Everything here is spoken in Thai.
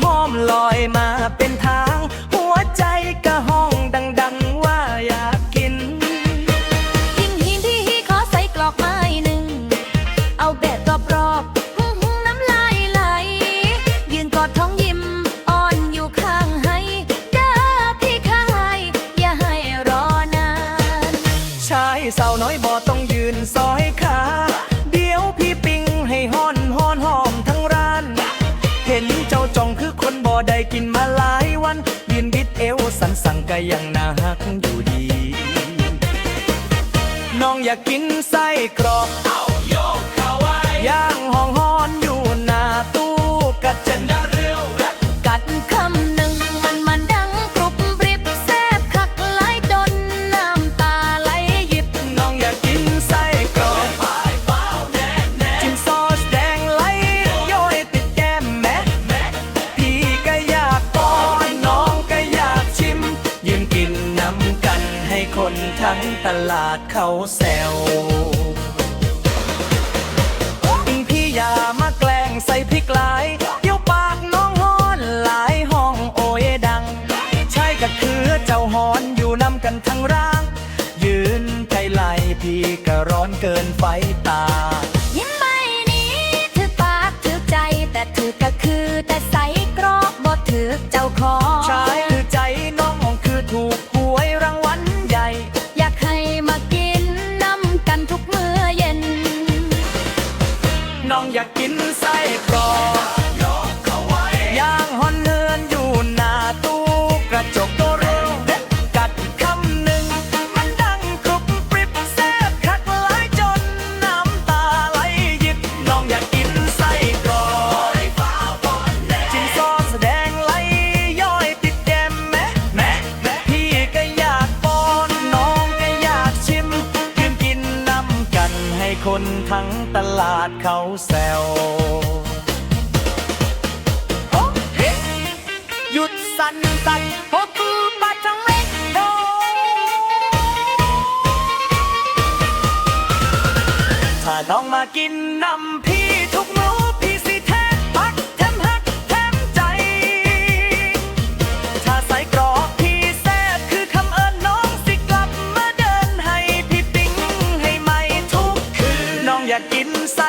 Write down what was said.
หอมลอยมาเป็นทางาหลายวันยืนบิดเอวสันสั่งก็ยังน่าฮักอยู่ดี น้องอยากกินไส้กรอก ทั้งตลาดเขาแซว กินไส้กรอกย่างฮอนเฮือนอยู่หน้าตู้กระจกโตเร็วกัดคำหนึ่ง มันดังกรุบกริบแซ่บคักหลายจนน้ำตาไหลหยิบน้องอยากกินไส้กรอกจิ้มซอสแดงไหลย้อยติดแก้มแม่แม่พี่ก็อยากป้อนน้องก็อยากชิมยืนกินน้ำกันให้คนทั้งตลาดเขาแซว น้องมากินน้ำพี่ทุกมื้อพี่สิแทบพักแทมหักแทมใจ ถ้าใส่กรอกพี่แซ่บคือคำเอิญน้องสิกลับมาเดินให้พี่ปิ้งให้ใหม่ทุกคืนน้องอยากกินใส